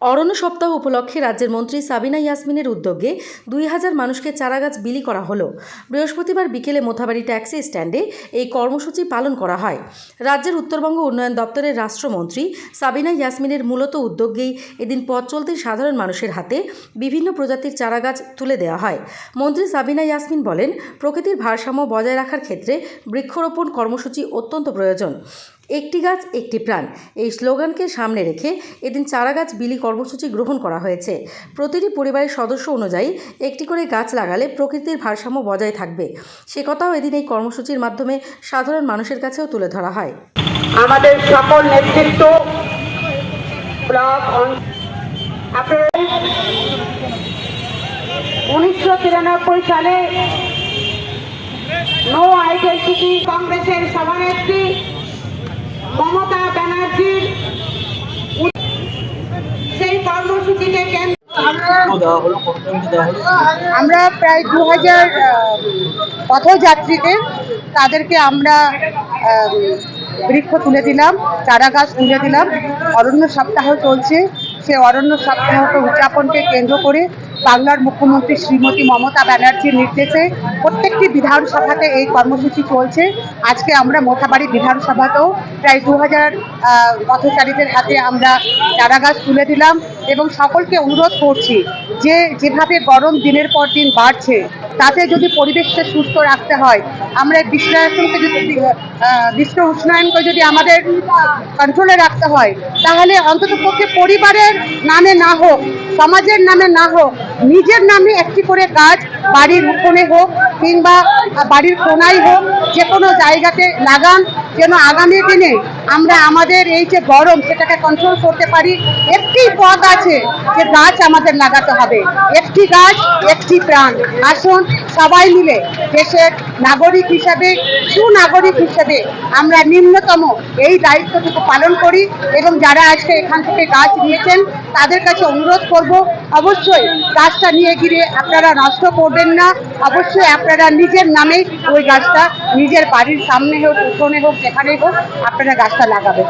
অরণ্য সপ্তাহ উপলক্ষে রাজ্যের মন্ত্রী সাবিনা ইয়াসমিনের উদ্যোগে দুই হাজার মানুষকে চারাগাছ বিলি করা হলো। বৃহস্পতিবার বিকেলে মোথাবাড়ি ট্যাক্সি স্ট্যান্ডে এই কর্মসূচি পালন করা হয়। রাজ্যের উত্তরবঙ্গ উন্নয়ন দপ্তরের রাষ্ট্রমন্ত্রী সাবিনা ইয়াসমিনের মূলত উদ্যোগেই এদিন পথ চলতে সাধারণ মানুষের হাতে বিভিন্ন প্রজাতির চারাগাছ তুলে দেওয়া হয়। মন্ত্রী সাবিনা ইয়াসমিন বলেন, প্রকৃতির ভারসাম্য বজায় রাখার ক্ষেত্রে বৃক্ষরোপণ কর্মসূচি অত্যন্ত প্রয়োজন। একটি গাছ, একটি প্রাণ। এই স্লোগানকে সামনে রেখে এদিন চারাগাছ বিলি কর্মসূচি গ্রহণ করা হয়েছে। প্রতিটি পরিবারের সদস্য অনুযায়ী একটি করে গাছ লাগালে প্রকৃতির ভারসাম্য বজায় থাকবে। সে কথাও এদিন এই কর্মসূচির মাধ্যমে সাধারণ মানুষের কাছেও তুলে ধরা হয়। আমাদের সকল নেতৃত্ব উনিশশো তিরানব্বই সালে নো আইডেন্টিটি কংগ্রেসের সভানেত্রী মমতা ব্যানার্জির উ- সেই কর্মসূচিকে কেন্দ্র আমরা প্রায় দু হাজার পথযাত্রীদের তাদেরকে আমরা বৃক্ষ তুলে দিলাম, চারা গাছ তুলে দিলাম। অরণ্য সপ্তাহ চলছে। সে অরণ্য সপ্তাহকে উদযাপনকে কেন্দ্র করে বাংলার মুখ্যমন্ত্রী শ্রীমতী মমতা ব্যানার্জির নির্দেশে প্রত্যেকটি বিধানসভাতে এই কর্মসূচি চলছে। আজকে আমরা মোথাবাড়ি বিধানসভাতেও প্রায় দু হাজার পথচারীদের হাতে আমরা চারা গাছ তুলে দিলাম। এবং সকলকে অনুরোধ করছি যে যেভাবে গরম দিনের পর দিন বাড়ছে, তাতে যদি পরিবেশকে সুস্থ রাখতে হয়, আমরা বিশ্লেষণকে যদি বিশ্ব উষ্ণায়নকে যদি আমাদের কন্ট্রোলে রাখতে হয়, তাহলে অন্তত পক্ষে পরিবারের নামে না হোক, সমাজের নামে না হোক, নিজের নামে একটি করে গাছ বাড়ির উঠোনে হোক কিংবা বাড়ির কোনায় হোক, যে কোনো জায়গাতে লাগান যেন আগামী দিনে আমরা আমাদের এই যে গরম সেটাকে কন্ট্রোল করতে পারি, একটি পথ আছে যে গাছ আমাদের লাগাতে হবে। একটি গাছ, একটি প্রাণ। আসুন সবাই মিলে দেশের নাগরিক হিসাবে, সুনাগরিক হিসাবে আমরা নিম্নতম এই দায়িত্বটুকু পালন করি এবং যারা আজকে এখান থেকে গাছ নিয়েছেন তাদের কাছে অনুরোধ করব, অবশ্যই গাছটা নিয়ে গিয়ে আপনারা নষ্ট করবেন না। অবশ্যই আপনারা নিজের নামে ওই গাছটা নিজের বাড়ির সামনে হোক, উঠোনে হোক, যেখানে হোক আপনারা গাছটা লাগাবেন।